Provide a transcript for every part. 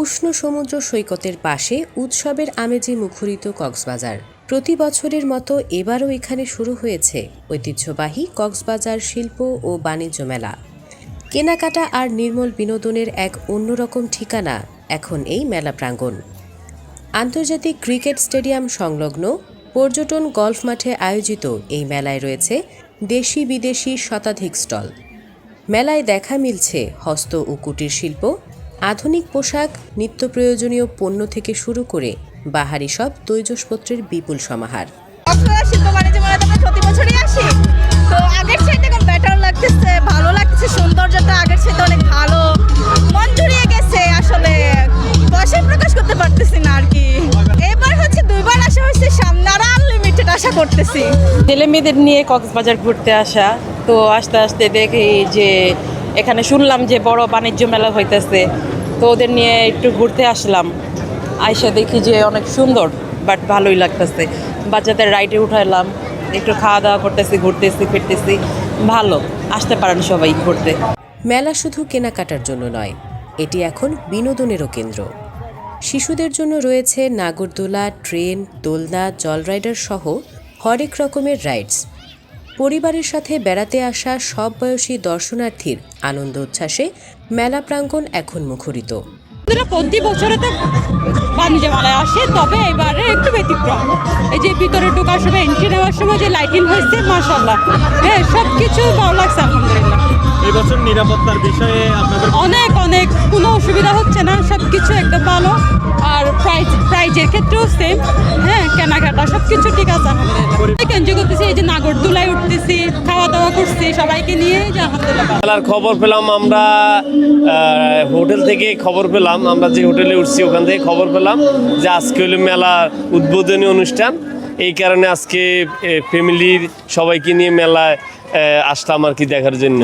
উষ্ণ সমুদ্র সৈকতের পাশে উৎসবের আমেজে মুখরিত কক্সবাজার। প্রতি বছরের মতো এবারও এখানে শুরু হয়েছে ঐতিহ্যবাহী কক্সবাজার শিল্প ও বাণিজ্য মেলা। কেনাকাটা আর নির্মল বিনোদনের এক অন্যরকম ঠিকানা এখন এই মেলা প্রাঙ্গণ। আন্তর্জাতিক ক্রিকেট স্টেডিয়াম সংলগ্ন পর্যটন গলফ মাঠে আয়োজিত এই মেলায় রয়েছে দেশি বিদেশি শতাধিক স্টল। মেলায় দেখা মিলছে হস্ত ও কুটির শিল্প আধুনিক পোশাক নিত্য প্রয়োজনীয় পণ্য থেকে শুরু করে বাহারি সব তৈজসপত্রের বিপুল সমাহার। লাগতেছে ভালো সৌন্দর্যটা আগের অনেক ভালো। মন জুড়িয়ে গেছে আসলে প্রকাশ করতে পারতেছি না আর কি। এবার হচ্ছে দুইবার আসা হয়েছে সামনে আরও আনলিমিটেড আশা করতেছি। ছেলে মেয়েদের নিয়ে কক্সবাজার ঘুরতে আসা তো আস্তে আস্তে দেখি যে এখানে শুনলাম যে বড় বাণিজ্য মেলা হইতেছে, তো ওদের নিয়ে একটু ঘুরতে আসলাম। আইসা দেখি যে অনেক সুন্দর বাট ভালোই লাগতেছে। বাচ্চাদের রাইডে উঠাইলাম, একটু খাওয়া দাওয়া করতেছি, ঘুরতেছি, ফিরতেছি, ভালো। আসতে পারেন সবাই ঘুরতে। মেলা শুধু কেনাকাটার জন্য নয়, এটি এখন বিনোদনেরও কেন্দ্র। শিশুদের জন্য রয়েছে নাগরদোলা, ট্রেন, দোলনা, জলরাইডার সহ হরেক রকমের রাইডস পরিবারের সাথে বেড়াতে আসা সব বয়সী দর্শনার্থীর আনন্দ উচ্ছ্বাসে মেলা প্রাঙ্গণ এখন মুখরিত। প্রতি বছরে তো বাণিজ্য মেলায় আসে তবে এবারে একটু ব্যতিক্রম। এই যে ভিতরে ঢোকার সময় এন্ট্রি নেওয়ার সময় যে লাইটিং হয়েছে মাশাল্লাহ হ্যাঁ সব কিছু ভালো লাগছে আলহামদুলিল্লাহ। এবছর নিরাপত্তার বিষয়ে আপনাদের অনেক অনেক। কোনো অসুবিধা হচ্ছে না সব কিছু একদম ভালো। আর প্রাইজ প্রাইজের ক্ষেত্রেও সেম হ্যাঁ কেনাকাটা সব কিছু ঠিক আছে এনজয় করতেছি এই যে নাগরদোলায় উঠতেছি খাওয়া দাওয়া করছি সবাইকে নিয়ে যে আলহামদুলিল্লাহ। খেলার খবর পেলাম আমরা হোটেল থেকে খবর পেলাম আমরা যে হোটেলে উঠছি ওখান থেকে খবর পেলাম যে আজকে হলো মেলা উদ্বোধনী অনুষ্ঠান। এই কারণে আজকে ফ্যামিলির সবাইকে নিয়ে মেলায় আসলাম আর কি দেখার জন্য।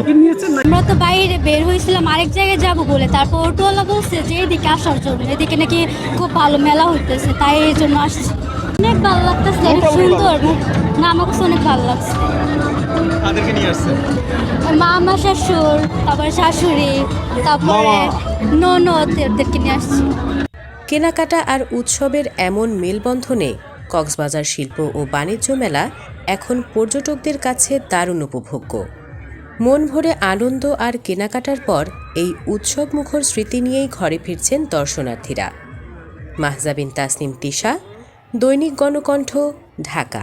আমরা তো বাইরে বের হয়েছিলাম আরেক জায়গায় যাব বলে। তারপর অটোওয়ালা বলছে যে এদিকে আসার জন্য। এদিকে নাকি খুব ভালো মেলা হইতেছে তাই এই জন্য আসছি। অনেক ভালো লাগতেছে সুন্দর। না আমার কাছে অনেক ভালো লাগছে। তাদেরকে নিয়ে আসছে? মা আমার তারপরে শাশুড়ি তারপরে ননদ এদেরকে নিয়ে আসছি। কেনাকাটা আর উৎসবের এমন মেলবন্ধনে কক্সবাজার শিল্প ও বাণিজ্য মেলা এখন পর্যটকদের কাছে দারুণ উপভোগ্য। মন ভরে আনন্দ আর কেনাকাটার পর এই উৎসব মুখর স্মৃতি নিয়েই ঘরে ফিরছেন দর্শনার্থীরা। মাহজাবিন তাসনিম তিশা দৈনিক গণকণ্ঠ ঢাকা।